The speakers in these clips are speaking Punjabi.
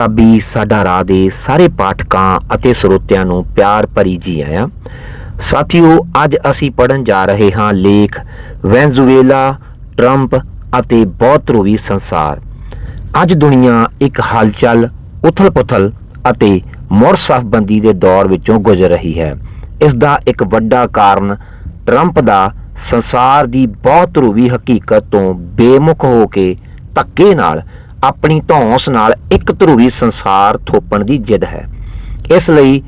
ਪੰਜਾਬੀ ਸਾਡਾ ਰਾਹ ਦੇ ਸਾਰੇ ਪਾਠਕਾਂ ਅਤੇ ਸਰੋਤਿਆਂ ਨੂੰ ਪਿਆਰ ਭਰੀ ਜੀ ਆਇਆਂ। ਸਾਥੀਓ, ਅੱਜ ਅਸੀਂ ਪੜਨ ਜਾ ਰਹੇ ਹਾਂ ਲੇਖ ਵੈਨਜ਼ੂਏਲਾ, ਟਰੰਪ ਅਤੇ ਬਹੁਤ ਰੂਵੀ ਸੰਸਾਰ। ਅੱਜ ਦੁਨੀਆ ਇੱਕ ਹਲਚਲ, ਉਥਲ-ਪੁਥਲ ਅਤੇ ਮੁੜ ਸਫਬੰਦੀ ਦੇ ਦੌਰ ਵਿੱਚੋਂ ਗੁਜ਼ਰ ਰਹੀ ਹੈ। ਇਸ ਦਾ ਇੱਕ ਵੱਡਾ ਕਾਰਨ ਟਰੰਪ ਦਾ ਸੰਸਾਰ ਦੀ ਬਹੁਤ ਰੂਵੀ ਹਕੀਕਤ ਤੋਂ ਬੇਮੁਖ ਹੋ ਕੇ ਧੱਕੇ ਨਾਲ ਆਪਣੀ ਧੌਂਸ ਨਾਲ ਇੱਕ ਧਰੂਵੀ ਸੰਸਾਰ ਥੋਪਣ ਦੀ ਜਿੱਦ ਹੈ। ਇਸ ਲਈ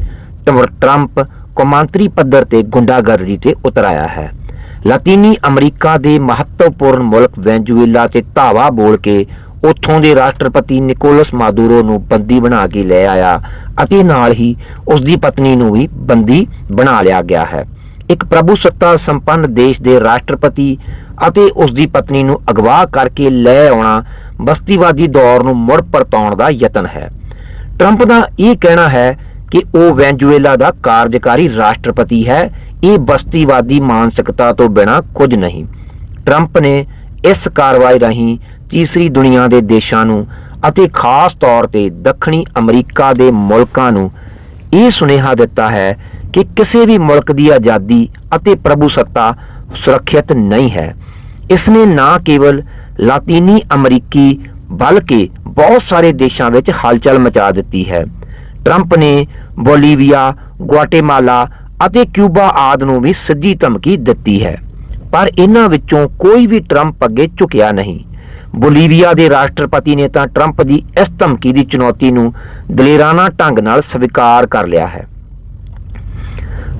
ਟਰੰਪ ਕੌਮਾਂਤਰੀ ਪੱਧਰ ਤੇ ਗੁੰਡਾਗਰਦੀ ਤੇ ਉਤਰ ਆਇਆ ਹੈ। ਲਾਤੀਨੀ ਅਮਰੀਕਾ ਦੇ ਮਹੱਤਵਪੂਰਨ ਮੁਲਕ ਵੈਨਜ਼ੂਏਲਾ ਤੇ ਧਾਵਾ ਬੋਲ ਕੇ ਉੱਥੋਂ ਦੇ ਰਾਸ਼ਟਰਪਤੀ ਨਿਕੋਲਸ ਮਾਦੂਰੋ ਨੂੰ ਬੰਦੀ ਬਣਾ ਕੇ ਲੈ ਆਇਆ ਅਤੇ ਨਾਲ ਹੀ ਉਸ ਦੀ ਪਤਨੀ ਨੂੰ ਵੀ ਬੰਦੀ ਬਣਾ ਲਿਆ ਗਿਆ ਹੈ। ਇੱਕ ਪ੍ਰਭੂ ਸੱਤਾ ਸੰਪੰਨ ਦੇਸ਼ ਦੇ ਰਾਸ਼ਟਰਪਤੀ ਅਤੇ ਉਸ ਦੀ ਪਤਨੀ ਨੂੰ ਅਗਵਾ ਕਰਕੇ ਲੈ ਆਉਣਾ ਬਸਤੀਵਾਦੀ ਦੌਰ ਨੂੰ ਮੁੜ ਪਰਤਾਉਣ ਦਾ ਯਤਨ ਹੈ। ਟਰੰਪ ਦਾ ਇਹ ਕਹਿਣਾ ਹੈ ਕਿ ਉਹ ਵੈਨਜ਼ੂਏਲਾ ਦਾ ਕਾਰਜਕਾਰੀ ਰਾਸ਼ਟਰਪਤੀ ਹੈ। ਇਹ ਬਸਤੀਵਾਦੀ ਮਾਨਸਿਕਤਾ ਤੋਂ ਬਿਨਾ ਕੁਝ ਨਹੀਂ। ਟਰੰਪ ਨੇ ਇਸ ਕਾਰਵਾਈ ਰਾਹੀਂ ਤੀਸਰੀ ਦੁਨੀਆ ਦੇ ਦੇਸ਼ਾਂ ਨੂੰ ਅਤੇ ਖਾਸ ਤੌਰ ਤੇ ਦੱਖਣੀ ਅਮਰੀਕਾ ਦੇ ਮੁਲਕਾਂ ਨੂੰ ਇਹ ਸੁਨੇਹਾ ਦਿੱਤਾ ਹੈ ਕਿ ਕਿਸੇ ਵੀ ਮੁਲਕ ਦੀ ਆਜ਼ਾਦੀ ਅਤੇ ਪ੍ਰਭੂਸੱਤਾ ਸੁਰੱਖਿਅਤ ਨਹੀਂ ਹੈ। ਇਸ ਨੇ ਨਾ ਕੇਵਲ ਲਾਤੀਨੀ ਅਮਰੀਕੀ, ਬਲਕਿ ਬਹੁਤ ਸਾਰੇ ਦੇਸ਼ਾਂ ਵਿੱਚ ਹਲਚਲ ਮਚਾ ਦਿੱਤੀ ਹੈ। ਟਰੰਪ ਨੇ ਬੋਲੀਵੀਆ ਗੁਆਟੇਮਾਲਾ ਅਤੇ ਕਿਊਬਾ ਆਦਿ ਨੂੰ ਵੀ ਸਿੱਧੀ ਧਮਕੀ ਦਿੱਤੀ ਹੈ, ਪਰ ਇਹਨਾਂ ਵਿੱਚੋਂ ਕੋਈ ਵੀ ਟਰੰਪ ਅੱਗੇ ਝੁਕਿਆ ਨਹੀਂ। ਬੋਲੀਵੀਆ ਦੇ ਰਾਸ਼ਟਰਪਤੀ ਨੇ ਤਾਂ ਟਰੰਪ ਦੀ ਇਸ ਧਮਕੀ ਦੀ ਚੁਣੌਤੀ ਨੂੰ ਦਲੇਰਾਨਾ ਢੰਗ ਨਾਲ ਸਵੀਕਾਰ ਕਰ ਲਿਆ ਹੈ।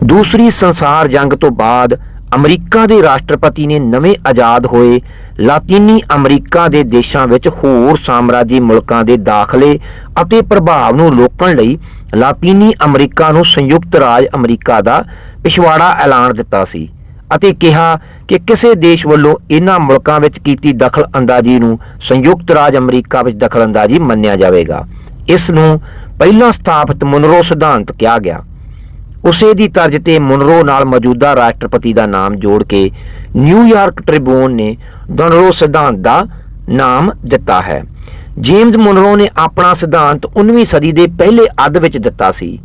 ਦੂਸਰੀ ਸੰਸਾਰ ਜੰਗ ਤੋਂ ਬਾਅਦ ਅਮਰੀਕਾ ਦੇ ਰਾਸ਼ਟਰਪਤੀ ਨੇ ਨਵੇਂ ਆਜ਼ਾਦ ਹੋਏ ਲਾਤੀਨੀ ਅਮਰੀਕਾ ਦੇ ਦੇਸ਼ਾਂ ਵਿੱਚ ਹੋਰ ਸਾਮਰਾਜੀ ਮੁਲਕਾਂ ਦੇ ਦਾਖਲੇ ਅਤੇ ਪ੍ਰਭਾਵ ਨੂੰ ਰੋਕਣ ਲਈ ਲਾਤੀਨੀ ਅਮਰੀਕਾ ਨੂੰ ਸੰਯੁਕਤ ਰਾਜ ਅਮਰੀਕਾ ਦਾ ਪਿਛਵਾੜਾ ਐਲਾਨ ਦਿੱਤਾ ਸੀ ਅਤੇ ਕਿਹਾ ਕਿ ਕਿਸੇ ਦੇਸ਼ ਵੱਲੋਂ ਇਹਨਾਂ ਮੁਲਕਾਂ ਵਿੱਚ ਕੀਤੀ ਦਖਲ ਅੰਦਾਜ਼ੀ ਨੂੰ ਸੰਯੁਕਤ ਰਾਜ ਅਮਰੀਕਾ ਵਿੱਚ ਦਖਲ ਅੰਦਾਜ਼ੀ ਮੰਨਿਆ ਜਾਵੇਗਾ। ਇਸ ਨੂੰ ਪਹਿਲਾਂ ਸਥਾਪਿਤ ਮੁਨਰੋ ਸਿਧਾਂਤ ਕਿਹਾ ਗਿਆ। ਉਸੇ ਦੀ ਤਰਜ਼ ਤੇ ਮੁਨਰੋ ਨਾਲ ਮੌਜੂਦਾ ਰਾਸ਼ਟਰਪਤੀ ਦਾ ਨਾਮ ਜੋੜ ਕੇ ਨਿਊਯਾਰਕ ਟ੍ਰਿਬਿਊਨ ਨੇ ਡੋਨਰੋ ਸਿਧਾਂਤ ਦਾ ਨਾਮ ਦਿੱਤਾ ਹੈ। ਜੇਮਸ ਮੁਨਰੋ ਨੇ ਆਪਣਾ ਸਿਧਾਂਤ 19ਵੀਂ ਸਦੀ ਦੇ ਪਹਿਲੇ ਅੱਧ ਵਿੱਚ ਦਿੱਤਾ ਸੀ।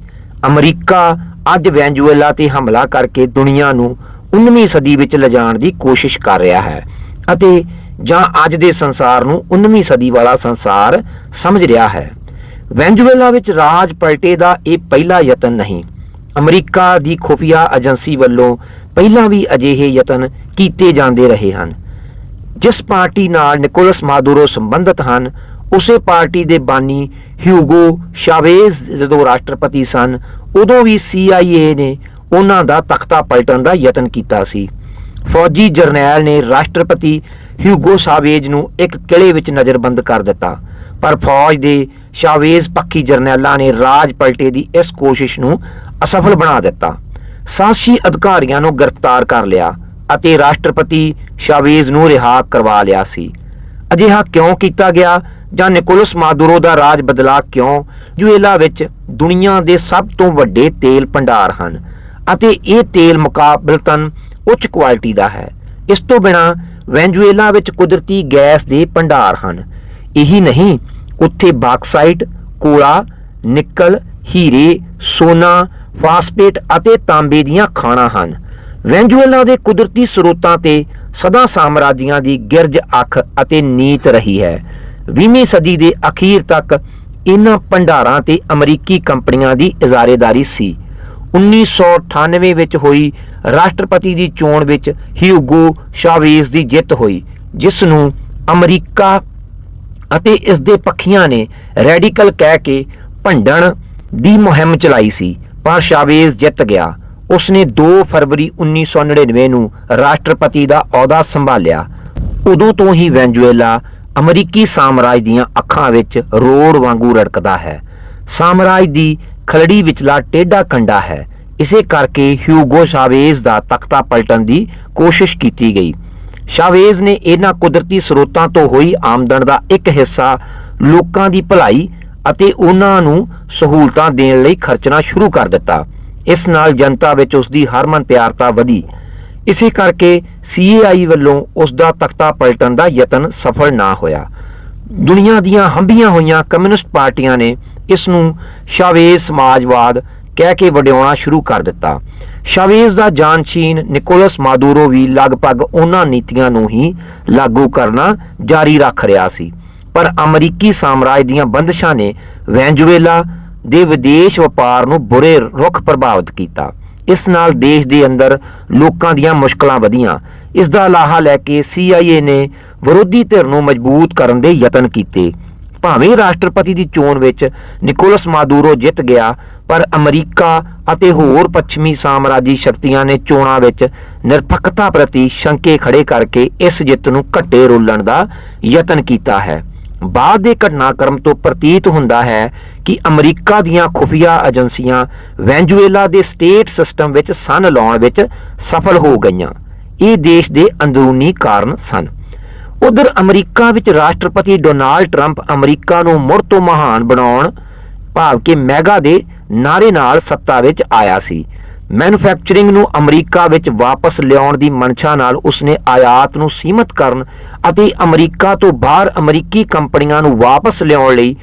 ਅਮਰੀਕਾ ਅੱਜ ਵੈਨਜ਼ੂਏਲਾ ਤੇ ਹਮਲਾ ਕਰਕੇ ਦੁਨੀਆ ਨੂੰ 19ਵੀਂ ਸਦੀ ਵਿੱਚ ਲਿਜਾਣ ਦੀ ਕੋਸ਼ਿਸ਼ ਕਰ ਰਿਹਾ ਹੈ ਅਤੇ ਜਾਂ ਅੱਜ ਦੇ ਸੰਸਾਰ ਨੂੰ 19ਵੀਂ ਸਦੀ ਵਾਲਾ ਸੰਸਾਰ ਸਮਝ ਰਿਹਾ ਹੈ। ਵੈਨਜ਼ੂਏਲਾ ਵਿੱਚ ਰਾਜ ਪਲਟੇ ਦਾ ਇਹ ਪਹਿਲਾ ਯਤਨ ਨਹੀਂ। ਅਮਰੀਕਾ ਦੀ ਖੁਫੀਆ ਏਜੰਸੀ ਵੱਲੋਂ ਪਹਿਲਾਂ ਵੀ ਅਜਿਹੇ ਯਤਨ ਕੀਤੇ ਜਾਂਦੇ ਰਹੇ ਹਨ। ਜਿਸ ਪਾਰਟੀ ਨਾਲ ਨਿਕੋਲਸ ਮਾਦੂਰੋ ਸੰਬੰਧਤ ਹਨ, ਉਸੇ ਪਾਰਟੀ ਦੇ ਬਾਨੀ ਹਿਊਗੋ ਸ਼ਾਵੇਜ਼ ਜਦੋਂ ਰਾਸ਼ਟਰਪਤੀ ਸਨ, ਉਦੋਂ ਵੀ CIA ਨੇ ਉਹਨਾਂ ਦਾ ਤਖਤਾ ਪਲਟਣ ਦਾ ਯਤਨ ਕੀਤਾ ਸੀ। ਫੌਜੀ ਜਰਨੈਲ ਨੇ ਰਾਸ਼ਟਰਪਤੀ ਹਿਊਗੋ ਸ਼ਾਵੇਜ਼ ਨੂੰ ਇੱਕ ਕਿਲੇ ਵਿੱਚ ਨਜ਼ਰਬੰਦ ਕਰ ਦਿੱਤਾ, ਪਰ ਫੌਜ ਦੇ ਸ਼ਾਵੇਜ਼ ਪੱਖੀ ਜਰਨੈਲਾਂ ਨੇ ਰਾਜ ਪਲਟੇ ਦੀ ਇਸ ਕੋਸ਼ਿਸ਼ ਨੂੰ ਅਸਫਲ ਬਣਾ ਦਿੱਤਾ। ਸਾਸੀ ਅਧਿਕਾਰੀਆਂ ਨੂੰ ਗ੍ਰਿਫਤਾਰ ਕਰ ਲਿਆ ਅਤੇ ਰਾਸ਼ਟਰਪਤੀ ਸ਼ਾਵੇਜ਼ ਨੂੰ ਰਿਹਾ ਕਰਵਾ ਲਿਆ ਸੀ। ਅਜਿਹਾ ਕਿਉਂ ਕੀਤਾ ਗਿਆ ਜਾਂ ਨਿਕੋਲਸ ਮਾਦੂਰੋ ਦਾ ਰਾਜ ਬਦਲਾ ਕਿਉਂ? ਜੁਏਲਾ ਵਿੱਚ ਦੁਨੀਆ ਦੇ ਸਭ ਤੋਂ ਵੱਡੇ ਤੇਲ ਭੰਡਾਰ ਹਨ ਅਤੇ ਇਹ ਤੇਲ ਮੁਕਾਬਲਤਨ ਉੱਚ ਕੁਆਲਿਟੀ ਦਾ ਹੈ। ਇਸ ਤੋਂ ਬਿਨਾ ਵੈਨਜ਼ੂਏਲਾ ਵਿੱਚ ਕੁਦਰਤੀ ਗੈਸ ਦੇ ਭੰਡਾਰ ਹਨ। ਇਹੀ ਨਹੀਂ, ਉੱਥੇ ਬਾਕਸਾਈਟ ਕੋਲਾ ਨਿਕਲ, ਹੀਰੇ, ਸੋਨਾ ਫਾਸਫੇਟ ਅਤੇ ਤਾਂਬੇ ਦੀਆਂ ਖਾਣਾਂ ਹਨ। ਵੈਨਜ਼ੂਏਲਾ ਦੇ ਕੁਦਰਤੀ ਸਰੋਤਾਂ ਤੇ ਸਦਾ ਸਾਮਰਾਜੀਆਂ ਦੀ ਗਿਰਜ ਅੱਖ ਅਤੇ ਨੀਤ ਰਹੀ ਹੈ। 20ਵੀਂ ਸਦੀ ਦੇ ਅਖੀਰ ਤੱਕ ਇਹਨਾਂ ਭੰਡਾਰਾਂ ਤੇ ਅਮਰੀਕੀ ਕੰਪਨੀਆਂ ਦੀ ਇਜ਼ਾਰੇਦਾਰੀ ਸੀ। 1998 ਵਿੱਚ ਹੋਈ ਰਾਸ਼ਟਰਪਤੀ ਦੀ ਚੋਣ ਵਿੱਚ ਹਿਊਗੋ ਸ਼ਾਵੇਜ਼ ਦੀ ਜਿੱਤ ਹੋਈ, ਜਿਸ ਨੂੰ ਅਮਰੀਕਾ ਅਤੇ ਇਸ ਦੇ ਪੱਖੀਆਂ ਨੇ ਰੈਡੀਕਲ ਕਹਿ ਕੇ ਭੰਡਣ ਦੀ ਮੁਹਿੰਮ ਚਲਾਈ ਸੀ। ਪਰ ਸ਼ਾਵੇਜ਼ ਜਿੱਤ ਗਿਆ। ਉਸਨੇ 2 ਫਰਵਰੀ 1999 ਨੂੰ ਰਾਸ਼ਟਰਪਤੀ ਦਾ ਅਹੁਦਾ ਸੰਭਾਲਿਆ। ਉਦੋਂ ਤੋਂ ਹੀ ਵੈਨਜ਼ੂਏਲਾ ਅਮਰੀਕੀ ਸਾਮਰਾਜ ਦੀਆਂ ਅੱਖਾਂ ਵਿੱਚ ਰੋੜ ਵਾਂਗੂ ਰੜਕਦਾ ਹੈ। ਸਾਮਰਾਜ ਦੀ ਖਲੜੀ ਵਿਚਲਾ ਟੇਢਾ ਕੰਡਾ ਹੈ। ਇਸੇ ਕਰਕੇ ਹਿਊਗੋ ਸ਼ਾਵੇਜ਼ ਦਾ ਤਖਤਾ ਪਲਟਣ ਦੀ ਕੋਸ਼ਿਸ਼ ਕੀਤੀ ਗਈ। ਸ਼ਾਵੇਜ਼ ਨੇ ਇਹਨਾਂ ਕੁਦਰਤੀ ਸਰੋਤਾਂ ਤੋਂ ਹੋਈ ਆਮਦਨ ਦਾ ਇੱਕ ਹਿੱਸਾ ਲੋਕਾਂ ਦੀ ਭਲਾਈ ਅਤੇ ਉਹਨਾਂ ਨੂੰ ਸਹੂਲਤਾਂ ਦੇਣ ਲਈ ਖਰਚਣਾ ਸ਼ੁਰੂ ਕਰ ਦਿੱਤਾ। ਇਸ ਨਾਲ ਜਨਤਾ ਵਿੱਚ ਉਸ ਦੀ ਹਰਮਨ ਪਿਆਰਤਾ ਵਧੀ। ਇਸੇ ਕਰਕੇ ਸੀਏਆਈ ਵੱਲੋਂ ਉਸ ਦਾ ਤਖਤਾ ਪਲਟਣ ਦਾ ਯਤਨ ਸਫਲ ਨਾ ਹੋਇਆ। ਦੁਨੀਆ ਦੀਆਂ ਹੰਭੀਆਂ ਹੋਈਆਂ ਕਮਿਊਨਿਸਟ ਪਾਰਟੀਆਂ ਨੇ ਇਸ ਨੂੰ ਸ਼ਾਵੇਜ਼ ਸਮਾਜਵਾਦ ਕਹਿ ਕੇ ਵਡਿਆਉਣਾ ਸ਼ੁਰੂ ਕਰ ਦਿੱਤਾ। ਸ਼ਾਵੇਜ਼ ਦਾ ਜਾਨਸ਼ੀਨ ਨਿਕੋਲਸ ਮਾਦੂਰੋ ਵੀ ਲਗਭਗ ਉਹਨਾਂ ਨੀਤੀਆਂ ਨੂੰ ਹੀ ਲਾਗੂ ਕਰਨਾ ਜਾਰੀ ਰੱਖ ਰਿਹਾ ਸੀ। ਪਰ ਅਮਰੀਕੀ ਸਾਮਰਾਜ ਦੀਆਂ ਬੰਦਸ਼ਾਂ ਨੇ ਵੈਨਜ਼ੂਏਲਾ ਦੇ ਵਿਦੇਸ਼ ਵਪਾਰ ਨੂੰ ਬੁਰੇ ਰੁਖ ਪ੍ਰਭਾਵਿਤ ਕੀਤਾ। ਇਸ ਨਾਲ ਦੇਸ਼ ਦੇ ਅੰਦਰ ਲੋਕਾਂ ਦੀਆਂ ਮੁਸ਼ਕਲਾਂ ਵਧੀਆਂ। ਇਸ ਦਾ ਲਾਹਾ ਲੈ ਕੇ CIA ਨੇ ਵਿਰੋਧੀ ਧਿਰ ਨੂੰ ਮਜ਼ਬੂਤ ਕਰਨ ਦੇ ਯਤਨ ਕੀਤੇ। ਭਾਵੇਂ ਰਾਸ਼ਟਰਪਤੀ ਦੀ ਚੋਣ ਵਿੱਚ ਨਿਕੋਲਸ ਮਾਦੂਰੋ ਜਿੱਤ ਗਿਆ, ਪਰ ਅਮਰੀਕਾ ਅਤੇ ਹੋਰ ਪੱਛਮੀ ਸਾਮਰਾਜੀ ਸ਼ਕਤੀਆਂ ਨੇ ਚੋਣਾਂ ਵਿੱਚ ਨਿਰਪੱਖਤਾ ਪ੍ਰਤੀ ਸ਼ੰਕੇ ਖੜੇ ਕਰਕੇ ਇਸ ਜਿੱਤ ਨੂੰ ਘੱਟੇ ਰੋਲਣ ਦਾ ਯਤਨ ਕੀਤਾ ਹੈ। ਬਾਅਦ ਦੇ ਘਟਨਾਕ੍ਰਮ ਤੋਂ ਪ੍ਰਤੀਤ ਹੁੰਦਾ ਹੈ ਕਿ ਅਮਰੀਕਾ ਦੀਆਂ ਖੁਫੀਆ ਏਜੰਸੀਆਂ ਵੈਨਜ਼ੂਏਲਾ ਦੇ ਸਟੇਟ ਸਿਸਟਮ ਵਿੱਚ ਸਨ ਲਾਉਣ ਵਿੱਚ ਸਫਲ ਹੋ ਗਈਆਂ। ਇਹ ਦੇਸ਼ ਦੇ ਅੰਦਰੂਨੀ ਕਾਰਨ ਸਨ। ਉਧਰ ਅਮਰੀਕਾ ਵਿੱਚ ਰਾਸ਼ਟਰਪਤੀ ਡੋਨਾਲਡ ਟਰੰਪ ਅਮਰੀਕਾ ਨੂੰ ਮੁੜ ਤੋਂ ਮਹਾਨ ਬਣਾਉਣ ਭਾਵ ਕਿ ਮੈਗਾ ਦੇ ਨਾਰੇ ਨਾਲ ਸੱਤਾ ਵਿੱਚ ਆਇਆ ਸੀ। ਮੈਨੂਫੈਕਚਰਿੰਗ ਨੂੰ ਅਮਰੀਕਾ ਵਿੱਚ ਵਾਪਸ ਲਿਆਉਣ ਦੀ ਮਨਸ਼ਾ ਨਾਲ ਉਸਨੇ ਆਯਾਤ ਨੂੰ ਸੀਮਤ ਕਰਨ ਅਤੇ ਅਮਰੀਕਾ ਤੋਂ ਬਾਹਰ ਅਮਰੀਕੀ ਕੰਪਨੀਆਂ ਨੂੰ ਵਾਪਸ ਲਿਆਉਣ ਲਈ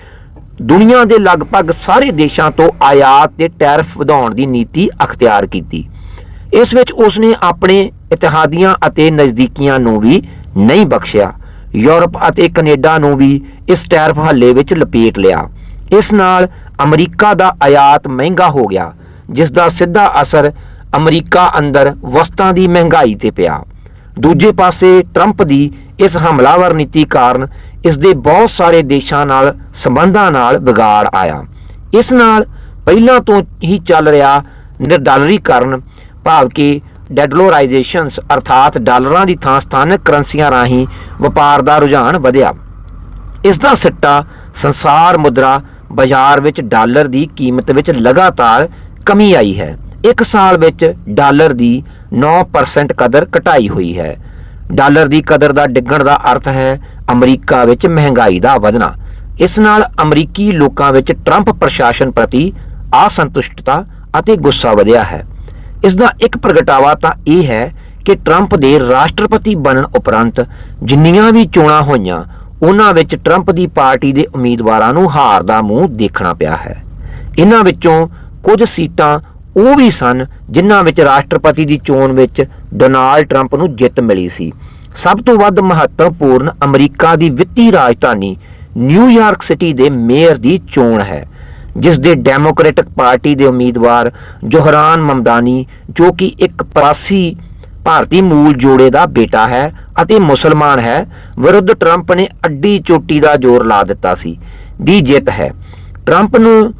ਦੁਨੀਆ ਦੇ ਲਗਭਗ ਸਾਰੇ ਦੇਸ਼ਾਂ ਤੋਂ ਆਯਾਤ ਤੇ ਟੈਰਿਫ ਵਧਾਉਣ ਦੀ ਨੀਤੀ ਅਖਤਿਆਰ ਕੀਤੀ। ਇਸ ਵਿੱਚ ਉਸਨੇ ਆਪਣੇ ਇਤਿਹਾਦੀਆਂ ਅਤੇ ਨਜ਼ਦੀਕੀਆਂ ਨੂੰ ਵੀ ਨਹੀਂ ਬਖਸ਼ਿਆ। ਯੂਰਪ ਅਤੇ ਕੈਨੇਡਾ ਨੂੰ ਵੀ ਇਸ ਟੈਰਿਫ ਹੱਲੇ ਵਿੱਚ ਲਪੇਟ ਲਿਆ। ਇਸ ਨਾਲ ਅਮਰੀਕਾ ਦਾ ਆਯਾਤ ਮਹਿੰਗਾ ਹੋ ਗਿਆ ਜਿਸ ਦਾ ਸਿੱਧਾ ਅਸਰ ਅਮਰੀਕਾ ਅੰਦਰ ਵਸਤਾਂ ਦੀ ਮਹਿੰਗਾਈ ਤੇ ਪਿਆ। ਦੂਜੇ ਪਾਸੇ ਟਰੰਪ ਦੀ ਇਸ ਹਮਲਾਵਰ ਨੀਤੀ ਕਾਰਨ ਇਸ ਦੇ ਬਹੁਤ ਸਾਰੇ ਦੇਸ਼ਾਂ ਨਾਲ ਸੰਬੰਧਾਂ ਨਾਲ ਵਿਗਾੜ ਆਇਆ। ਇਸ ਨਾਲ ਪਹਿਲਾਂ ਤੋਂ ਹੀ ਚੱਲ ਰਿਹਾ ਨਿਰਡਾਲਰੀਕਰਨ, ਭਾਵ ਕਿ ਡੈਡਲੋਰਾਈਜੇਸ਼ਨਸ, ਅਰਥਾਤ ਡਾਲਰਾਂ ਦੀ ਥਾਂ ਸਥਾਨਕ ਕਰੰਸੀਆਂ ਰਾਹੀਂ ਵਪਾਰ ਦਾ ਰੁਝਾਨ ਵਧਿਆ। ਇਸ ਦਾ ਸਿੱਟਾ ਸੰਸਾਰ ਮੁਦਰਾ ਬਾਜ਼ਾਰ ਵਿੱਚ ਡਾਲਰ ਦੀ ਕੀਮਤ ਵਿੱਚ ਲਗਾਤਾਰ ਕਮੀ ਆਈ ਹੈ। ਇੱਕ ਸਾਲ ਵਿੱਚ ਡਾਲਰ ਦੀ 9% ਕਦਰ ਘਟਾਈ ਹੋਈ ਹੈ। ਡਾਲਰ ਦੀ ਕਦਰ ਦਾ ਡਿੱਗਣ ਦਾ ਅਰਥ ਹੈ ਅਮਰੀਕਾ ਵਿੱਚ ਮਹਿੰਗਾਈ ਦਾ ਵਧਣਾ। ਇਸ ਨਾਲ ਅਮਰੀਕੀ ਲੋਕਾਂ ਵਿੱਚ ਟਰੰਪ ਪ੍ਰਸ਼ਾਸਨ ਪ੍ਰਤੀ ਅਸੰਤੁਸ਼ਟਤਾ ਅਤੇ ਗੁੱਸਾ ਵਧਿਆ ਹੈ। ਇਸ ਦਾ ਇੱਕ ਪ੍ਰਗਟਾਵਾ ਤਾਂ ਇਹ ਹੈ ਕਿ ਟਰੰਪ ਦੇ ਰਾਸ਼ਟਰਪਤੀ ਬਣਨ ਉਪਰੰਤ ਜਿੰਨੀਆਂ ਵੀ ਚੋਣਾਂ ਹੋਈਆਂ, ਉਹਨਾਂ ਵਿੱਚ ਟਰੰਪ ਦੀ ਪਾਰਟੀ ਦੇ ਉਮੀਦਵਾਰਾਂ ਨੂੰ ਹਾਰ ਦਾ ਮੂੰਹ ਦੇਖਣਾ ਪਿਆ ਹੈ। ਇਹਨਾਂ ਵਿੱਚੋਂ ਕੁਝ ਸੀਟਾਂ ਉਹ ਵੀ ਸਨ ਜਿਨ੍ਹਾਂ ਵਿੱਚ ਰਾਸ਼ਟਰਪਤੀ ਦੀ ਚੋਣ ਵਿੱਚ ਡੋਨਾਲਡ ਟਰੰਪ ਨੂੰ ਜਿੱਤ ਮਿਲੀ ਸੀ। ਸਭ ਤੋਂ ਵੱਧ ਮਹੱਤਵਪੂਰਨ ਅਮਰੀਕਾ ਦੀ ਵਿੱਤੀ ਰਾਜਧਾਨੀ ਨਿਊਯਾਰਕ ਸਿਟੀ ਦੇ ਮੇਅਰ ਦੀ ਚੋਣ ਹੈ, ਜਿਸ ਦੇ ਡੈਮੋਕ੍ਰੈਟਿਕ ਪਾਰਟੀ ਦੇ ਉਮੀਦਵਾਰ ਜੋਹਰਾਨ ਮਮਦਾਨੀ, ਜੋ ਕਿ ਇੱਕ ਪ੍ਰਵਾਸੀ ਭਾਰਤੀ ਮੂਲ ਜੋੜੇ ਦਾ ਬੇਟਾ ਹੈ ਅਤੇ ਮੁਸਲਮਾਨ ਹੈ, ਵਿਰੁੱਧ ਟਰੰਪ ਨੇ ਅੱਡੀ ਚੋਟੀ ਦਾ ਜ਼ੋਰ ਲਾ ਦਿੱਤਾ ਸੀ। ਦੀ ਜਿੱਤ ਹੈ। ਟਰੰਪ ਨੂੰ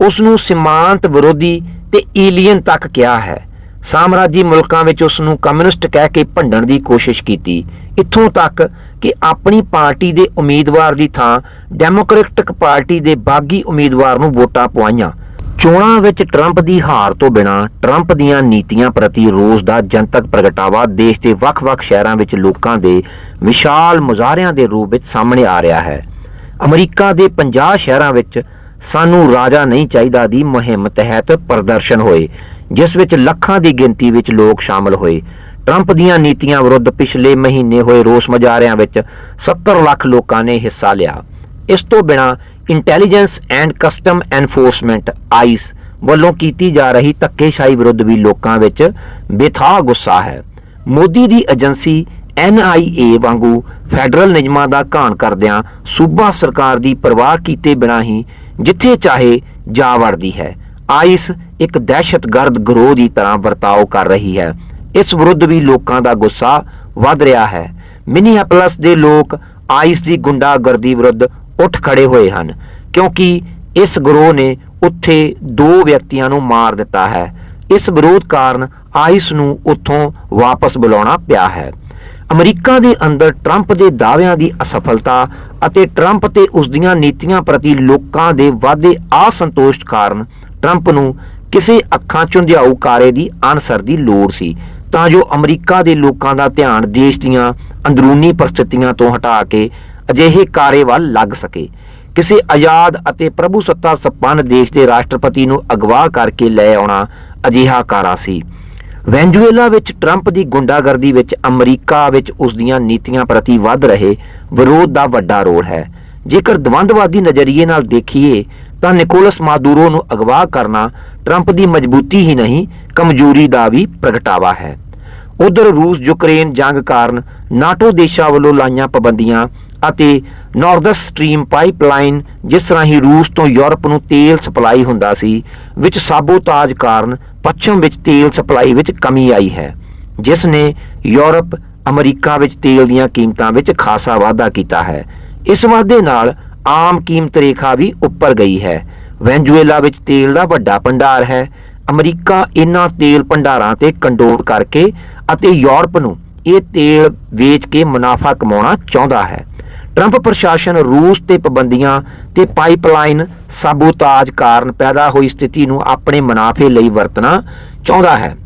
ਉਸ ਨੂੰ ਸੀਮਾਂਤ ਵਿਰੋਧੀ ਤੇ ਏਲੀਅਨ ਤੱਕ ਕਿਹਾ ਹੈ। ਸਾਮਰਾਜੀ ਮੁਲਕਾਂ ਵਿੱਚ ਉਸ ਨੂੰ ਕਮਿਊਨਿਸਟ ਕਹਿ ਕੇ ਭੰਡਣ ਦੀ ਕੋਸ਼ਿਸ਼ ਕੀਤੀ। ਇੱਥੋਂ ਤੱਕ ਕਿ ਆਪਣੀ ਪਾਰਟੀ ਦੇ ਉਮੀਦਵਾਰ ਦੀ ਥਾਂ ਡੈਮੋਕ੍ਰੈਟਿਕ ਪਾਰਟੀ ਦੇ ਬਾਗੀ ਉਮੀਦਵਾਰ ਨੂੰ ਵੋਟਾਂ ਪਵਾਈਆਂ। ਚੋਣਾਂ ਵਿੱਚ ਟਰੰਪ ਦੀ ਹਾਰ ਤੋਂ ਬਿਨਾਂ ਟਰੰਪ ਦੀਆਂ ਨੀਤੀਆਂ ਪ੍ਰਤੀ ਰੋਸ ਦਾ ਜਨਤਕ ਪ੍ਰਗਟਾਵਾ ਦੇਸ਼ ਦੇ ਵੱਖ-ਵੱਖ ਸ਼ਹਿਰਾਂ ਵਿੱਚ ਲੋਕਾਂ ਦੇ ਵਿਸ਼ਾਲ ਮੁਜ਼ਾਹਰਿਆਂ ਦੇ ਰੂਪ ਵਿੱਚ ਸਾਹਮਣੇ ਆ ਰਿਹਾ ਹੈ। ਅਮਰੀਕਾ ਦੇ 50 ਸ਼ਹਿਰਾਂ ਵਿੱਚ ਸਾਨੂੰ ਰਾਜਾ ਨਹੀਂ ਚਾਹੀਦਾ ਦੀ ਮੁਹਿੰਮ ਤਹਿਤ ਪ੍ਰਦਰਸ਼ਨ ਹੋਏ, ਜਿਸ ਵਿੱਚ ਲੱਖਾਂ ਦੀ ਗਿਣਤੀ ਵਿੱਚ ਲੋਕ ਸ਼ਾਮਲ ਹੋਏ। ਟਰੰਪ ਦੀਆਂ ਨੀਤੀਆਂ ਵਿਰੁੱਧ ਪਿਛਲੇ ਮਹੀਨੇ ਹੋਏ ਰੋਸ ਮੁਜ਼ਾਹਰਿਆਂ ਵਿੱਚ 70 ਲੱਖ ਲੋਕਾਂ ਨੇ ਹਿੱਸਾ ਲਿਆ। ਇਸ ਤੋਂ ਬਿਨਾ intelligence and custom enforcement ICE ਵੱਲੋਂ ਕੀਤੀ ਜਾ ਰਹੀ ਧੱਕੇਸ਼ਾਹੀ ਵਿਰੁੱਧ ਵੀ ਲੋਕਾਂ ਵਿੱਚ ਬੇਥਾਹ ਗੁੱਸਾ ਹੈ। ਮੋਦੀ ਦੀ ਏਜੰਸੀ NIA ਵਾਂਗੂ ਫੈਡਰਲ ਨਿਯਮਾਂ ਦਾ ਘਾਣ ਕਰਦਿਆਂ ਸੂਬਾ ਸਰਕਾਰ ਦੀ ਪਰਵਾਹ ਕੀਤੇ ਬਿਨਾਂ ਹੀ ਜਿੱਥੇ ਚਾਹੇ ਜਾ ਵੜਦੀ ਹੈ। ਆਈਸ ਇੱਕ ਦਹਿਸ਼ਤਗਰਦ ਗਰੋਹ ਦੀ ਤਰ੍ਹਾਂ ਵਰਤਾਓ ਕਰ ਰਹੀ ਹੈ। ਇਸ ਵਿਰੁੱਧ ਵੀ ਲੋਕਾਂ ਦਾ ਗੁੱਸਾ ਵੱਧ ਰਿਹਾ ਹੈ। ਮਿਨੀਐਪਲਸ ਦੇ ਲੋਕ ਆਈਸ ਦੀ ਗੁੰਡਾਗਰਦੀ ਵਿਰੁੱਧ ਉੱਠ ਖੜੇ ਹੋਏ ਹਨ, ਕਿਉਂਕਿ ਇਸ ਗਰੋਹ ਨੇ ਉੱਥੇ ਦੋ ਵਿਅਕਤੀਆਂ ਨੂੰ ਮਾਰ ਦਿੱਤਾ ਹੈ। ਇਸ ਵਿਰੋਧ ਕਾਰਨ ਆਈਸ ਨੂੰ ਉੱਥੋਂ ਵਾਪਸ ਬੁਲਾਉਣਾ ਪਿਆ ਹੈ। ਅਮਰੀਕਾ ਦੇ ਅੰਦਰ ਟਰੰਪ ਦੇ ਦਾਅਵਿਆਂ ਦੀ ਅਸਫਲਤਾ ਅਤੇ ਟਰੰਪ ਤੇ ਉਸ ਦੀਆਂ ਨੀਤੀਆਂ ਪ੍ਰਤੀ ਲੋਕਾਂ ਦੇ ਵਾਧੇ ਅਸੰਤੋਸ਼ ਕਾਰਨ ਟਰੰਪ ਨੂੰ ਕਿਸੇ ਅੱਖਾਂ ਝੁੰਝਾਊ ਕਾਰੇ ਦੀ ਅਨਸਰ ਦੀ ਲੋੜ ਸੀ, ਤਾਂ ਜੋ ਅਮਰੀਕਾ ਦੇ ਲੋਕਾਂ ਦਾ ਧਿਆਨ ਦੇਸ਼ ਦੀਆਂ ਅੰਦਰੂਨੀ ਪਰਿਸਥਿਤੀਆਂ ਤੋਂ ਹਟਾ ਕੇ ਅਜਿਹੇ ਕਾਰੇ ਵੱਲ ਲੱਗ ਸਕੇ। ਕਿਸੇ ਆਜ਼ਾਦ ਅਤੇ ਪ੍ਰਭੂ ਸੱਤਾ ਸੰਪੰਨ ਦੇਸ਼ ਦੇ ਰਾਸ਼ਟਰਪਤੀ ਨੂੰ ਅਗਵਾ ਕਰਕੇ ਲੈ ਆਉਣਾ ਅਜਿਹਾ ਕਾਰਾ ਸੀ। ਵੈਨਜ਼ੂਏਲਾ ਵਿੱਚ ਟਰੰਪ ਦੀ ਗੁੰਡਾਗਰਦੀ ਵਿੱਚ ਅਮਰੀਕਾ ਵਿੱਚ ਉਸ ਦੀਆਂ ਨੀਤੀਆਂ ਪ੍ਰਤੀ ਵੱਧ ਰਹੇ ਵਿਰੋਧ ਦਾ ਵੱਡਾ ਰੋਲ ਹੈ। ਜੇਕਰ ਦਵੰਦਵਾਦੀ ਨਜ਼ਰੀਏ ਨਾਲ ਦੇਖੀਏ, ਤਾਂ ਨਿਕੋਲਸ ਮਾਦੂਰੋ ਨੂੰ ਅਗਵਾ ਕਰਨਾ ਟਰੰਪ ਦੀ ਮਜ਼ਬੂਤੀ ਹੀ ਨਹੀਂ, ਕਮਜ਼ੋਰੀ ਦਾ ਵੀ ਪ੍ਰਗਟਾਵਾ ਹੈ। ਉਧਰ ਰੂਸ ਯੂਕਰੇਨ ਜੰਗ ਕਾਰਨ ਨਾਟੋ ਦੇਸ਼ਾਂ ਵੱਲੋਂ ਲਾਈਆਂ ਪਾਬੰਦੀਆਂ ਅਤੇ ਨਾਰਥ ਸਟਰੀਮ ਪਾਈਪਲਾਈਨ ਜਿਸ ਰਾਹੀਂ ਰੂਸ ਤੋਂ ਯੂਰਪ ਨੂੰ ਤੇਲ ਸਪਲਾਈ ਹੁੰਦਾ ਸੀ, ਵਿੱਚ ਸਾਬੋਤਾਜ ਕਾਰਨ ਪੱਛਮ ਵਿੱਚ ਤੇਲ ਸਪਲਾਈ ਵਿੱਚ ਕਮੀ ਆਈ ਹੈ, ਜਿਸ ਨੇ ਯੂਰਪ, ਅਮਰੀਕਾ ਵਿੱਚ ਤੇਲ ਦੀਆਂ ਕੀਮਤਾਂ ਵਿੱਚ ਖਾਸਾ ਵਾਧਾ ਕੀਤਾ ਹੈ। ਇਸ ਵਾਧੇ ਨਾਲ ਆਮ ਕੀਮਤ ਰੇਖਾ ਵੀ ਉੱਪਰ ਗਈ ਹੈ। ਵੈਨਜ਼ੂਏਲਾ ਵਿੱਚ ਤੇਲ ਦਾ ਵੱਡਾ ਭੰਡਾਰ ਹੈ। ਅਮਰੀਕਾ ਇਹਨਾਂ ਤੇਲ ਭੰਡਾਰਾਂ ਤੇ ਕੰਟਰੋਲ ਕਰਕੇ ਅਤੇ ਯੂਰਪ ਨੂੰ ਇਹ ਤੇਲ ਵੇਚ ਕੇ ਮੁਨਾਫਾ ਕਮਾਉਣਾ ਚਾਹੁੰਦਾ ਹੈ। ਟਰੰਪ ਪ੍ਰਸ਼ਾਸਨ ਰੂਸ ਤੇ ਪਾਬੰਦੀਆਂ ਤੇ ਪਾਈਪਲਾਈਨ ਸਾਬੋਤਾਜ ਕਾਰਨ ਪੈਦਾ ਹੋਈ ਸਥਿਤੀ ਨੂੰ ਆਪਣੇ ਮੁਨਾਫੇ ਲਈ ਵਰਤਣਾ ਚਾਹੁੰਦਾ ਹੈ।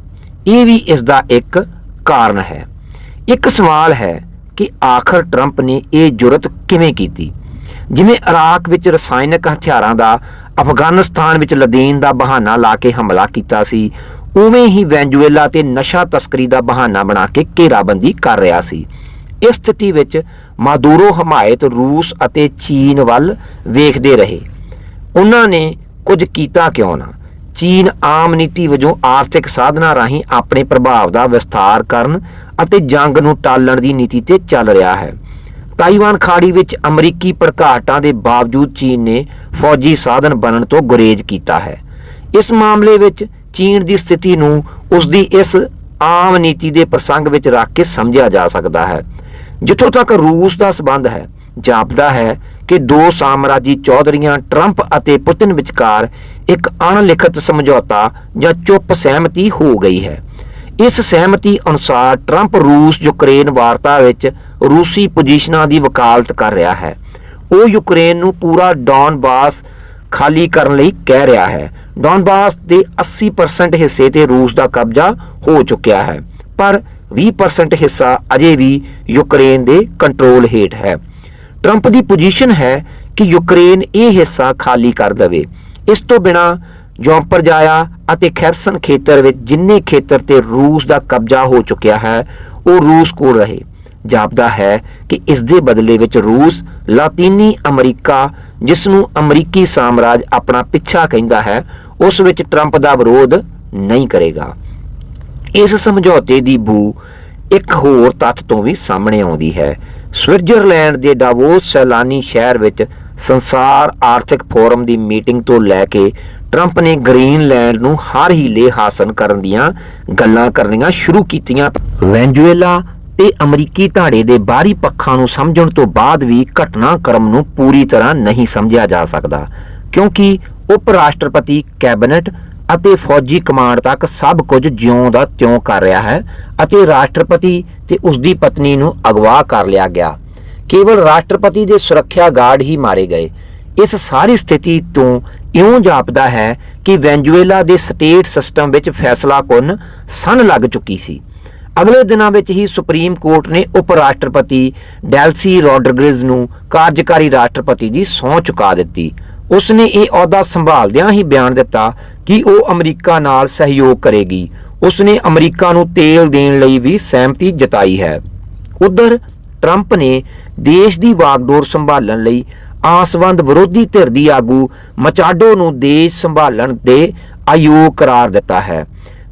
ਇਹ ਵੀ ਇਸ ਦਾ ਇੱਕ ਕਾਰਨ ਹੈ। ਇੱਕ ਸਵਾਲ ਹੈ ਕਿ ਆਖਰ ਟਰੰਪ ਨੇ ਇਹ ਜੁਰਤ ਕਿਵੇਂ ਕੀਤੀ? ਜਿਵੇਂ ਇਰਾਕ ਵਿੱਚ ਰਸਾਇਣਕ ਹਥਿਆਰਾਂ ਦਾ, ਅਫਗਾਨਿਸਤਾਨ ਵਿੱਚ ਲਦੀਨ ਦਾ ਬਹਾਨਾ ਲਾ ਕੇ ਹਮਲਾ ਕੀਤਾ ਸੀ, ਉਵੇਂ ਹੀ ਵੈਨਜ਼ੂਏਲਾ ਤੇ ਨਸ਼ਾ ਤਸਕਰੀ ਦਾ ਬਹਾਨਾ ਬਣਾ ਕੇ ਘੇਰਾਬੰਦੀ ਕਰ ਰਿਹਾ ਸੀ। ਇਸ ਸਥਿਤੀ ਵਿੱਚ ਮਾਦੂਰੋ ਹਮਾਇਤ ਰੂਸ ਅਤੇ ਚੀਨ ਵੱਲ ਵੇਖਦੇ ਰਹੇ। ਉਹਨਾਂ ਨੇ ਕੁਝ ਕੀਤਾ ਕਿਉਂ ਨਾ? ਚੀਨ ਆਮ ਨੀਤੀ ਵਜੋਂ ਆਰਥਿਕ ਸਾਧਨਾਂ ਰਾਹੀਂ ਆਪਣੇ ਪ੍ਰਭਾਵ ਦਾ ਵਿਸਥਾਰ ਕਰਨ ਅਤੇ ਜੰਗ ਨੂੰ ਟਾਲਣ ਦੀ ਨੀਤੀ ਤੇ ਚੱਲ ਰਿਹਾ ਹੈ। ਤਾਈਵਾਨ ਖਾੜੀ ਵਿੱਚ ਅਮਰੀਕੀ ਪ੍ਰਘਾਟਾਂ ਦੇ ਬਾਵਜੂਦ ਚੀਨ ਨੇ ਫੌਜੀ ਸਾਧਨ ਬਣਨ ਤੋਂ ਗੁਰੇਜ਼ ਕੀਤਾ ਹੈ। ਇਸ ਮਾਮਲੇ ਵਿੱਚ ਚੀਨ ਦੀ ਸਥਿਤੀ ਨੂੰ ਉਸ ਦੀ ਇਸ ਆਮ ਨੀਤੀ ਦੇ ਪ੍ਰਸੰਗ ਵਿੱਚ ਰੱਖ ਕੇ ਸਮਝਿਆ ਜਾ ਸਕਦਾ ਹੈ। ਜਿੱਥੋਂ ਤੱਕ ਰੂਸ ਦਾ ਸਬੰਧ ਹੈ, ਜਾਪਦਾ ਹੈ ਕਿ ਦੋ ਸਾਮਰਾਜੀ ਚੌਧਰੀਆਂ ਟਰੰਪ ਅਤੇ ਪੁਤਿਨ ਵਿਚਕਾਰ ਇੱਕ ਅਣਲਿਖਤ ਸਮਝੌਤਾ ਜਾਂ ਚੁੱਪ ਸਹਿਮਤੀ ਹੋ ਗਈ ਹੈ। ਇਸ ਸਹਿਮਤੀ ਅਨੁਸਾਰ ਟਰੰਪ ਰੂਸ ਯੂਕਰੇਨ ਵਾਰਤਾ ਵਿੱਚ ਰੂਸੀ ਪੋਜੀਸ਼ਨਾਂ ਦੀ ਵਕਾਲਤ ਕਰ ਰਿਹਾ ਹੈ। ਉਹ ਯੂਕਰੇਨ ਨੂੰ ਪੂਰਾ ਡੌਨਬਾਸ ਖਾਲੀ ਕਰਨ ਲਈ ਕਹਿ ਰਿਹਾ ਹੈ। ਡੌਨਬਾਸ ਦੇ 80% ਹਿੱਸੇ ਤੇ ਰੂਸ ਦਾ ਕਬਜ਼ਾ ਹੋ ਚੁੱਕਿਆ ਹੈ। ਪਰ 20% ਹਿੱਸਾ ਅਜੇ ਵੀ ਯੂਕਰੇਨ ਦੇ ਕੰਟਰੋਲ ਹੇਠ ਹੈ। ਟਰੰਪ ਦੀ ਪੋਜੀਸ਼ਨ ਹੈ ਕਿ ਯੂਕਰੇਨ ਇਹ ਹਿੱਸਾ ਖਾਲੀ ਕਰ ਦੇਵੇ। ਇਸ ਤੋਂ ਬਿਨਾ ਜਾਇਆ ਅਤੇ ਖੈਰਸਨ ਖੇਤਰ ਵਿੱਚ ਜਿੰਨੇ ਖੇਤਰ ਤੇ ਰੂਸ ਦਾ ਕਬਜ਼ਾ ਹੋ ਚੁੱਕਿਆ ਹੈ, ਉਹ ਰੂਸ ਕੋਲ ਰਹੇ। ਜਾਪਦਾ ਹੈ ਕਿ ਇਸ ਦੇ ਬਦਲੇ ਵਿੱਚ ਰੂਸ, ਲਾਤੀਨੀ ਅਮਰੀਕਾ ਜਿਸ ਨੂੰ ਅਮਰੀਕੀ ਸਾਮਰਾਜ ਆਪਣਾ ਪਿੱਛਾ ਕਹਿੰਦਾ ਹੈ, ਉਸ ਵਿੱਚ ਟਰੰਪ ਦਾ ਵਿਰੋਧ ਨਹੀਂ ਕਰੇਗਾ। ਇਸ ਸਮਝੌਤੇ ਦੀ ਬੂ ਇੱਕ ਹੋਰ ਤੱਥ ਤੋਂ ਵੀ ਸਾਹਮਣੇ ਆਉਂਦੀ ਹੈ। ਸਵਿਟਜ਼ਰਲੈਂਡ ਦੇ ਡਾਵੋਸ ਸੈਲਾਨੀ ਸ਼ਹਿਰ ਵਿੱਚ ਸੰਸਾਰ ਆਰਥਿਕ ਫੋਰਮ ਦੀ ਮੀਟਿੰਗ ਤੋਂ ਲੈ ਕੇ ਟਰੰਪ ਨੇ ਗ੍ਰੀਨਲੈਂਡ ਨੂੰ ਹਰ ਹੀਲੇ ਹਾਸਲ ਕਰਨ ਦੀਆਂ ਗੱਲਾਂ ਕਰਨੀਆਂ ਸ਼ੁਰੂ ਕੀਤੀਆਂ। ਵੈਨਜ਼ੂਏਲਾ ਤੇ ਅਮਰੀਕੀ ਧਾੜੇ ਦੇ ਬਾਹਰੀ ਪੱਖਾਂ ਨੂੰ ਸਮਝਣ ਤੋਂ ਬਾਅਦ ਵੀ ਘਟਨਾਕ੍ਰਮ ਨੂੰ ਪੂਰੀ ਤਰ੍ਹਾਂ ਨਹੀਂ ਸਮਝਿਆ ਜਾ ਸਕਦਾ, ਕਿਉਂਕਿ ਉਪ ਰਾਸ਼ਟਰਪਤੀ ਕੈਬਨਿਟ ਅਤੇ ਫੌਜੀ ਕਮਾਂਡ ਤੱਕ ਸਭ ਕੁਝ ਜਿਉਂ ਦਾ ਤਿਉਂ ਕਰ ਰਿਹਾ ਹੈ ਅਤੇ ਰਾਸ਼ਟਰਪਤੀ ਤੇ ਉਸ ਦੀ ਪਤਨੀ ਨੂੰ ਅਗਵਾ ਕਰ ਲਿਆ ਗਿਆ। ਕੇਵਲ ਰਾਸ਼ਟਰਪਤੀ ਦੇ ਸੁਰੱਖਿਆ ਗਾਰਡ ਹੀ ਮਾਰੇ ਗਏ। ਇਸ ਸਾਰੀ ਸਥਿਤੀ ਤੋਂ ਇਉਂ ਜਾਪਦਾ ਹੈ ਕਿ ਵੈਨਜ਼ੂਏਲਾ ਦੇ ਸਟੇਟ ਸਿਸਟਮ ਵਿੱਚ ਫੈਸਲਾ ਕੁਨ ਸਨ ਲੱਗ ਚੁੱਕੀ ਸੀ। ਅਗਲੇ ਦਿਨਾਂ ਵਿੱਚ ਹੀ ਸੁਪਰੀਮ ਕੋਰਟ ਨੇ ਉਪ ਰਾਸ਼ਟਰਪਤੀ ਡੈਲਸੀ ਰੋਡਰਿਗਜ਼ ਨੂੰ ਕਾਰਜਕਾਰੀ ਰਾਸ਼ਟਰਪਤੀ ਦੀ ਸਹੁੰ ਚੁਕਾ ਦਿੱਤੀ। ਉਸ ਨੇ ਇਹ ਅਹੁਦਾ ਸੰਭਾਲਦਿਆਂ ਹੀ ਬਿਆਨ ਦਿੱਤਾ ਕਿ ਉਹ ਅਮਰੀਕਾ ਨਾਲ ਸਹਿਯੋਗ ਕਰੇਗੀ। ਉਸ ਨੇ ਅਮਰੀਕਾ ਨੂੰ ਤੇਲ ਦੇਣ ਲਈ ਵੀ ਸਹਿਮਤੀ ਜਤਾਈ ਹੈ। ਉਧਰ ਟਰੰਪ ਨੇ ਦੇਸ਼ ਦੀ ਵਾਗਡੋਰ ਸੰਭਾਲਣ ਲਈ ਆਸਵੰਦ ਵਿਰੋਧੀ ਧਿਰ ਦੀ ਆਗੂ ਮਚਾਡੋ ਨੂੰ ਦੇਸ਼ ਸੰਭਾਲਣ ਦੇ ਆਯੋਗ ਕਰਾਰ ਦਿੱਤਾ ਹੈ।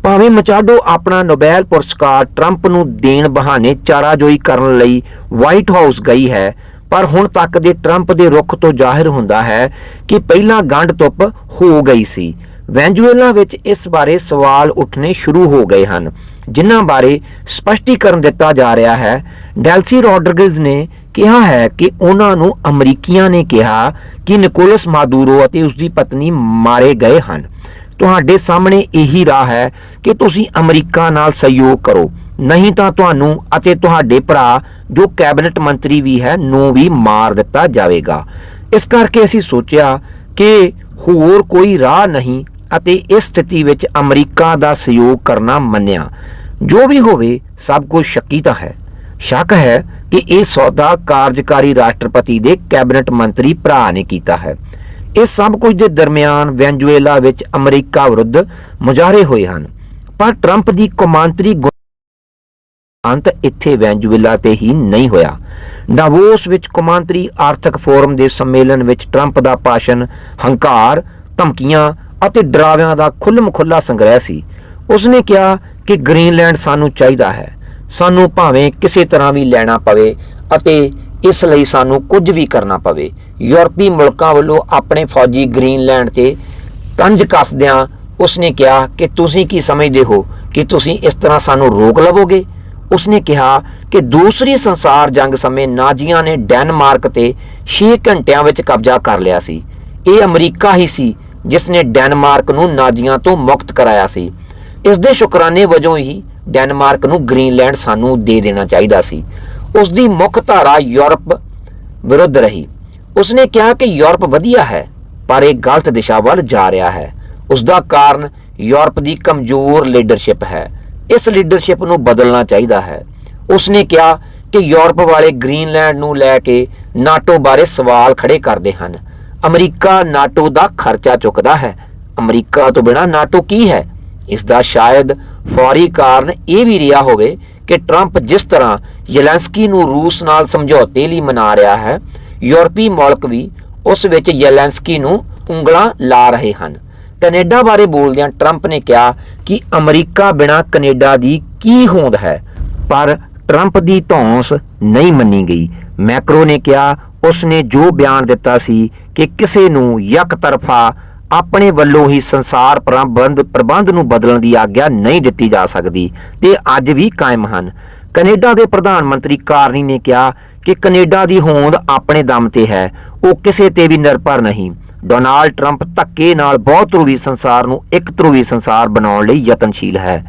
ਭਾਵੇਂ ਮਚਾਡੋ ਆਪਣਾ ਨੋਬੈਲ ਪੁਰਸਕਾਰ ਟਰੰਪ ਨੂੰ ਦੇਣ ਬਹਾਨੇ ਚਾਰਾਜੋਈ ਕਰਨ ਲਈ ਵਾਈਟ ਹਾਊਸ ਗਈ ਹੈ ਪਰ ਹੁਣ ਤੱਕ ਦੇ ਟਰੰਪ ਦੇ ਰੁਖ ਤੋਂ ਜ਼ਾਹਿਰ ਹੁੰਦਾ ਹੈ ਕਿ ਪਹਿਲਾਂ ਗੰਢ ਤੁੱਪ ਹੋ ਗਈ ਸੀ। ਵੈਨਜ਼ੂਏਲਾ ਵਿੱਚ ਇਸ ਬਾਰੇ ਸਵਾਲ ਉੱਠਣੇ ਸ਼ੁਰੂ ਹੋ ਗਏ ਹਨ, ਜਿਨ੍ਹਾਂ ਬਾਰੇ ਸਪਸ਼ਟੀਕਰਨ ਦਿੱਤਾ ਜਾ ਰਿਹਾ ਹੈ। ਡੈਲਸੀ ਰੋਡਰਿਗਜ਼ ਨੇ ਕਿਹਾ ਹੈ ਕਿ ਉਹਨਾਂ ਨੂੰ ਅਮਰੀਕੀਆਂ ਨੇ ਕਿਹਾ ਕਿ ਨਿਕੋਲਸ ਮਾਦੂਰੋ ਅਤੇ ਉਸ ਦੀ ਪਤਨੀ ਮਾਰੇ ਗਏ ਹਨ। ਤੁਹਾਡੇ ਸਾਹਮਣੇ ਇਹੀ ਰਾਹ ਹੈ ਕਿ ਤੁਸੀਂ ਅਮਰੀਕਾ ਨਾਲ ਸਹਿਯੋਗ ਕਰੋ। ਨਹੀਂ ਤਾਂ ਤੁਹਾਨੂੰ ਅਤੇ ਤੁਹਾਡੇ ਭਰਾ, ਜੋ ਕੈਬਨਿਟ ਮੰਤਰੀ ਵੀ ਹੈ, ਨੂੰ ਵੀ ਮਾਰ ਦਿੱਤਾ ਜਾਵੇਗਾ। ਇਸ ਕਰਕੇ ਅਸੀਂ ਸੋਚਿਆ ਕਿ ਹੋਰ ਕੋਈ ਰਾਹ ਨਹੀਂ ਅਤੇ ਇਸ ਸਥਿਤੀ ਵਿੱਚ ਅਮਰੀਕਾ ਦਾ ਸਹਿਯੋਗ ਕਰਨਾ ਮੰਨਿਆ। ਜੋ ਵੀ ਹੋਵੇ, ਸਭ ਕੁਝ ਸ਼ੱਕੀ ਤਾਂ ਹੈ। ਸ਼ੱਕ ਹੈ ਕਿ ਇਹ ਸੌਦਾ ਕਾਰਜਕਾਰੀ ਰਾਸ਼ਟਰਪਤੀ ਦੇ ਕੈਬਨਿਟ ਮੰਤਰੀ ਭਰਾ ਨੇ ਕੀਤਾ ਹੈ। ਇਹ ਸਭ ਕੁਝ ਦੇ ਦਰਮਿਆਨ ਵੈਨਜ਼ੂਏਲਾ ਵਿੱਚ ਅਮਰੀਕਾ ਵਿਰੁੱਧ ਮੁਜ਼ਾਹਰੇ ਹੋਏ ਹਨ। ਪਰ ਟਰੰਪ ਦੀ ਕੌਮਾਂਤਰੀ ਗੁ- ਅੰਤ ਇੱਥੇ ਵੈਂਜੂਏਲਾ ਤੇ ਹੀ ਨਹੀਂ ਹੋਇਆ। ਡਾਵੋਸ ਵਿੱਚ ਕੌਮਾਂਤਰੀ ਆਰਥਿਕ ਫੋਰਮ ਦੇ ਸੰਮੇਲਨ ਵਿੱਚ ਟਰੰਪ ਦਾ ਭਾਸ਼ਣ, ਹੰਕਾਰ, ਧਮਕੀਆਂ ਅਤੇ ਡਰਾਵਿਆਂ ਦਾ ਖੁੱਲ੍ਹਮ ਖੁੱਲਾ ਸੰਗ੍ਰਹਿ ਸੀ। ਉਸਨੇ ਕਿਹਾ ਕਿ ਗ੍ਰੀਨਲੈਂਡ ਸਾਨੂੰ ਚਾਹੀਦਾ ਹੈ। ਸਾਨੂੰ ਭਾਵੇਂ ਕਿਸੇ ਤਰ੍ਹਾਂ ਵੀ ਲੈਣਾ ਪਵੇ ਅਤੇ ਇਸ ਲਈ ਸਾਨੂੰ ਕੁਝ ਵੀ ਕਰਨਾ ਪਵੇ। ਯੂਰਪੀ ਮੁਲਕਾਂ ਵੱਲੋਂ ਆਪਣੇ ਫੌਜੀ ਗ੍ਰੀਨਲੈਂਡ ਤੇ ਤੰਜ ਕੱਸਦਿਆਂ ਉਸਨੇ ਕਿਹਾ ਕਿ ਤੁਸੀਂ ਕੀ ਸਮਝਦੇ ਹੋ ਕਿ ਤੁਸੀਂ ਇਸ ਤਰ੍ਹਾਂ ਸਾਨੂੰ ਰੋਕ ਲਵੋਗੇ? ਉਸਨੇ ਕਿਹਾ ਕਿ ਦੂਸਰੀ ਸੰਸਾਰ ਜੰਗ ਸਮੇਂ ਨਾਜ਼ੀਆਂ ਨੇ ਡੈਨਮਾਰਕ ਤੇ 6 ਘੰਟਿਆਂ ਵਿੱਚ ਕਬਜ਼ਾ ਕਰ ਲਿਆ ਸੀ। ਇਹ ਅਮਰੀਕਾ ਹੀ ਸੀ ਜਿਸ ਨੇ ਡੈਨਮਾਰਕ ਨੂੰ ਨਾਜ਼ੀਆਂ ਤੋਂ ਮੁਕਤ ਕਰਾਇਆ ਸੀ। ਇਸ ਦੇ ਸ਼ੁਕਰਾਨੇ ਵਜੋਂ ਹੀ ਡੈਨਮਾਰਕ ਨੂੰ ਗ੍ਰੀਨਲੈਂਡ ਸਾਨੂੰ ਦੇ ਦੇਣਾ ਚਾਹੀਦਾ ਸੀ। ਉਸ ਦੀ ਮੁੱਖ ਧਾਰਾ ਯੂਰਪ ਵਿਰੁੱਧ ਰਹੀ। ਉਸਨੇ ਕਿਹਾ ਕਿ ਯੂਰਪ ਵਧੀਆ ਹੈ, ਪਰ ਇਹ ਗਲਤ ਦਿਸ਼ਾ ਵੱਲ ਜਾ ਰਿਹਾ ਹੈ। ਉਸ ਦਾ ਕਾਰਨ ਯੂਰਪ ਦੀ ਕਮਜ਼ੋਰ ਲੀਡਰਸ਼ਿਪ ਹੈ। ਇਸ ਲੀਡਰਸ਼ਿਪ ਨੂੰ ਬਦਲਣਾ ਚਾਹੀਦਾ ਹੈ। ਉਸ ਨੇ ਕਿਹਾ ਕਿ ਯੂਰਪ ਵਾਲੇ ਗ੍ਰੀਨਲੈਂਡ ਨੂੰ ਲੈ ਕੇ ਨਾਟੋ ਬਾਰੇ ਸਵਾਲ ਖੜੇ ਕਰਦੇ ਹਨ। ਅਮਰੀਕਾ ਨਾਟੋ ਦਾ ਖਰਚਾ ਚੁੱਕਦਾ ਹੈ। ਅਮਰੀਕਾ ਤੋਂ ਬਿਨਾ ਨਾਟੋ ਕੀ ਹੈ? ਇਸ ਦਾ ਸ਼ਾਇਦ ਫੌਰੀ ਕਾਰਨ ਇਹ ਵੀ ਰਿਹਾ ਹੋਵੇ ਕਿ ਟਰੰਪ ਜਿਸ ਤਰ੍ਹਾਂ ਯੈਲੈਂਸਕੀ ਨੂੰ ਰੂਸ ਨਾਲ ਸਮਝੌਤੇ ਲਈ ਮਨਾ ਰਿਹਾ ਹੈ, ਯੂਰਪੀ ਮੁਲਕ ਵੀ ਉਸ ਵਿੱਚ ਯੈਲੈਂਸਕੀ ਨੂੰ ਉਂਗਲਾਂ ਲਾ ਰਹੇ ਹਨ। ਕੈਨੇਡਾ ਬਾਰੇ ਬੋਲਦਿਆਂ ਟਰੰਪ ਨੇ ਕਿਹਾ ਕਿ ਅਮਰੀਕਾ ਬਿਨਾ ਕੈਨੇਡਾ ਦੀ ਕੀ ਹੋਂਦ ਹੈ, ਪਰ ਟਰੰਪ ਦੀ ਧੌਂਸ ਨਹੀਂ ਮੰਨੀ ਗਈ। ਮੈਕਰੋ ਨੇ ਕਿਹਾ ਉਸ ਨੇ ਜੋ ਬਿਆਨ ਦਿੱਤਾ ਸੀ ਕਿ ਕਿਸੇ ਨੂੰ ਯਕ ਤਰਫਾ ਆਪਣੇ ਵੱਲੋਂ ਹੀ ਸੰਸਾਰ ਪ੍ਰਬੰਧ ਪ੍ਰਬੰਧ ਨੂੰ ਬਦਲਣ ਦੀ ਆਗਿਆ ਨਹੀਂ ਦਿੱਤੀ ਜਾ ਸਕਦੀ, ਤੇ ਅੱਜ ਵੀ ਕਾਇਮ ਹਨ। ਕੈਨੇਡਾ ਦੇ ਪ੍ਰਧਾਨ ਮੰਤਰੀ ਕਾਰਨੀ ਨੇ ਕਿਹਾ ਕਿ ਕੈਨੇਡਾ ਦੀ ਹੋਂਦ ਆਪਣੇ ਦਮ ਤੇ ਹੈ, ਉਹ ਕਿਸੇ ਤੇ ਵੀ ਨਿਰਭਰ ਨਹੀਂ। ਡੋਨਾਲਡ ਟਰੰਪ ਧੱਕੇ ਨਾਲ ਬਹੁਤ ਧਰੂਵੀ ਸੰਸਾਰ ਨੂੰ ਇੱਕ ਧਰੂਵੀ ਸੰਸਾਰ ਬਣਾਉਣ ਲਈ ਯਤਨਸ਼ੀਲ ਹੈ।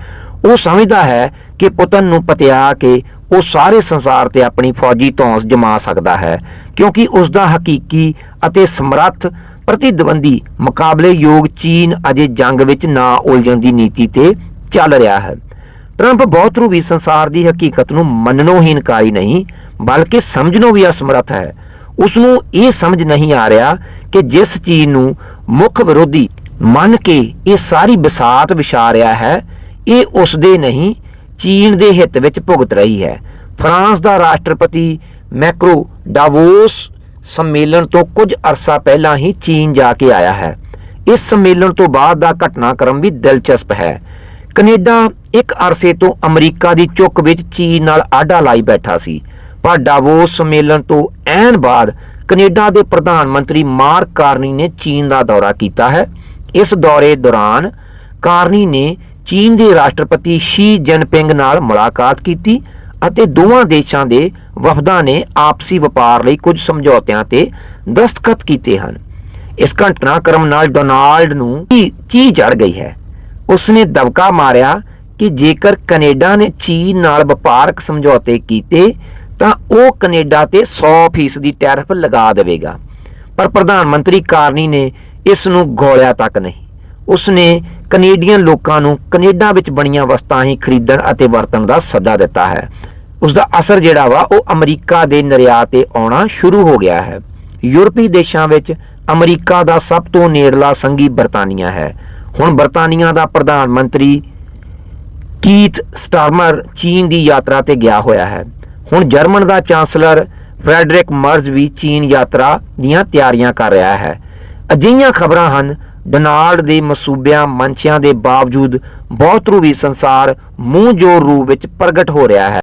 ਉਹ ਸਮਝਦਾ ਹੈ ਕਿ ਪੁਤਨ ਨੂੰ ਪਤਿਆ ਕੇ ਉਹ ਸਾਰੇ ਸੰਸਾਰ ਤੇ ਆਪਣੀ ਫੌਜੀ ਧੌਂਸ ਜਮਾ ਸਕਦਾ ਹੈ, ਕਿਉਂਕਿ ਉਸ ਦਾ ਹਕੀਕੀ ਅਤੇ ਸਮਰੱਥ ਪ੍ਰਤੀਦਵੰਦੀ ਮੁਕਾਬਲੇਯੋਗ ਚੀਨ ਅਜੇ ਜੰਗ ਵਿੱਚ ਨਾ ਉਲਝਣ ਦੀ ਨੀਤੀ ਤੇ ਚੱਲ ਰਿਹਾ ਹੈ। ਟਰੰਪ ਬਹੁਤ ਰੂਪੀ ਸੰਸਾਰ ਦੀ ਹਕੀਕਤ ਨੂੰ ਮੰਨਣੋਂ ਹੀ ਇਨਕਾਰੀ ਨਹੀਂ, ਬਲਕਿ ਸਮਝਣੋਂ ਵੀ ਅਸਮਰੱਥ ਹੈ। ਉਸ ਨੂੰ ਇਹ ਸਮਝ ਨਹੀਂ ਆ ਰਿਹਾ ਕਿ ਜਿਸ ਚੀਜ਼ ਨੂੰ ਮੁੱਖ ਵਿਰੋਧੀ ਮੰਨ ਕੇ ਇਹ ਸਾਰੀ ਵਿਸਾਤ ਵਿਛਾ ਰਿਹਾ ਹੈ, ਇਹ ਉਸ ਦੇ ਨਹੀਂ, ਚੀਨ ਦੇ ਹਿੱਤ ਵਿੱਚ ਭੁਗਤ ਰਹੀ ਹੈ। ਫਰਾਂਸ ਦਾ ਰਾਸ਼ਟਰਪਤੀ ਮੈਕਰੋ ਡਾਵੋਸ ਸੰਮੇਲਨ ਤੋਂ ਕੁਝ ਅਰਸਾ ਪਹਿਲਾਂ ਹੀ ਚੀਨ ਜਾ ਕੇ ਆਇਆ ਹੈ। ਇਸ ਸੰਮੇਲਨ ਤੋਂ ਬਾਅਦ ਦਾ ਘਟਨਾਕ੍ਰਮ ਵੀ ਦਿਲਚਸਪ ਹੈ। ਕੈਨੇਡਾ ਇੱਕ ਅਰਸੇ ਤੋਂ ਅਮਰੀਕਾ ਦੀ ਚੁੱਕ ਵਿੱਚ ਚੀਨ ਨਾਲ ਆਡਾ ਲਾਈ ਬੈਠਾ ਸੀ। ਪਰ ਡਾਵੋਸ ਸੰਮੇਲਨ ਤੋਂ ਐਨ ਬਾਅਦ ਕੈਨੇਡਾ ਦੇ ਪ੍ਰਧਾਨ ਮੰਤਰੀ ਮਾਰਕ ਕਾਰਨੀ ਨੇ ਚੀਨ ਦਾ ਦੌਰਾ ਕੀਤਾ ਹੈ। ਇਸ ਦੌਰੇ ਦੌਰਾਨ ਕਾਰਨੀ ਨੇ ਚੀਨ ਦੇ ਰਾਸ਼ਟਰਪਤੀ ਸ਼ੀ ਜਿਨਪਿੰਗ ਨਾਲ ਮੁਲਾਕਾਤ ਕੀਤੀ ਅਤੇ ਦੋਵਾਂ ਦੇਸ਼ਾਂ ਦੇ ਵਫਦਾਂ ਨੇ ਆਪਸੀ ਵਪਾਰ ਲਈ ਕੁਝ ਸਮਝੌਤਿਆਂ ਤੇ ਦਸਤਖਤ ਕੀਤੇ ਹਨ। ਇਸ ਘਟਨਾਕ੍ਰਮ ਨਾਲ ਡੋਨਾਲਡ ਨੂੰ ਕੀ ਚੜ ਗਈ ਹੈ? ਉਸਨੇ ਦਬਕਾ ਮਾਰਿਆ ਕਿ ਜੇਕਰ ਕੈਨੇਡਾ ਨੇ ਚੀਨ ਨਾਲ ਵਪਾਰਕ ਸਮਝੌਤੇ ਕੀਤੇ ਤਾਂ ਉਹ ਕੈਨੇਡਾ ਤੇ 100% ਦੀ ਟੈਰਿਫ ਲਗਾ ਦੇਵੇਗਾ। ਪਰ ਪ੍ਰਧਾਨ ਮੰਤਰੀ ਕਾਰਨੀ ਨੇ ਇਸ ਨੂੰ ਗੋਲਿਆ ਤੱਕ ਨਹੀਂ। ਉਸਨੇ ਕੈਨੇਡੀਅਨ ਲੋਕਾਂ ਨੂੰ ਕੈਨੇਡਾ ਵਿੱਚ ਬਣੀਆਂ ਵਸਤਾਂ ਹੀ ਖਰੀਦਣ ਅਤੇ ਵਰਤਣ ਦਾ ਸੱਦਾ ਦਿੱਤਾ ਹੈ। ਉਸ ਦਾ ਅਸਰ ਜਿਹੜਾ ਵਾ, ਉਹ ਅਮਰੀਕਾ ਦੇ ਨਿਰਯਾਤ ਤੇ ਆਉਣਾ ਸ਼ੁਰੂ ਹੋ ਗਿਆ ਹੈ। ਯੂਰਪੀ ਦੇਸ਼ਾਂ ਵਿੱਚ ਅਮਰੀਕਾ ਦਾ ਸਭ ਤੋਂ ਨੇੜਲਾ ਸੰਗੀ ਬਰਤਾਨੀਆ ਹੈ। ਹੁਣ ਬਰਤਾਨੀਆ ਦਾ ਪ੍ਰਧਾਨ ਮੰਤਰੀ ਕੀਥ ਸਟਾਰਮਰ ਚੀਨ ਦੀ ਯਾਤਰਾ ਤੇ ਗਿਆ ਹੋਇਆ ਹੈ। ਹੁਣ ਜਰਮਨ ਦਾ ਚਾਂਸਲਰ ਫ੍ਰੈਡਰਿਕ ਮਰਜ਼ ਵੀ ਚੀਨ ਯਾਤਰਾ ਦੀਆਂ ਤਿਆਰੀਆਂ ਕਰ ਰਿਹਾ ਹੈ। ਅਜਿਹੀਆਂ ਖਬਰਾਂ ਹਨ, ਡੋਨਾਲਡ ਦੇ ਮਸੂਬਿਆਂ ਮਨਸ਼ਿਆਂ ਦੇ ਬਾਵਜੂਦ ਬਹੁਤ ਰੂਵੀ ਸੰਸਾਰ ਮੂੰਹ ਜੋਰ ਰੂਪ ਵਿੱਚ ਪ੍ਰਗਟ ਹੋ ਰਿਹਾ ਹੈ।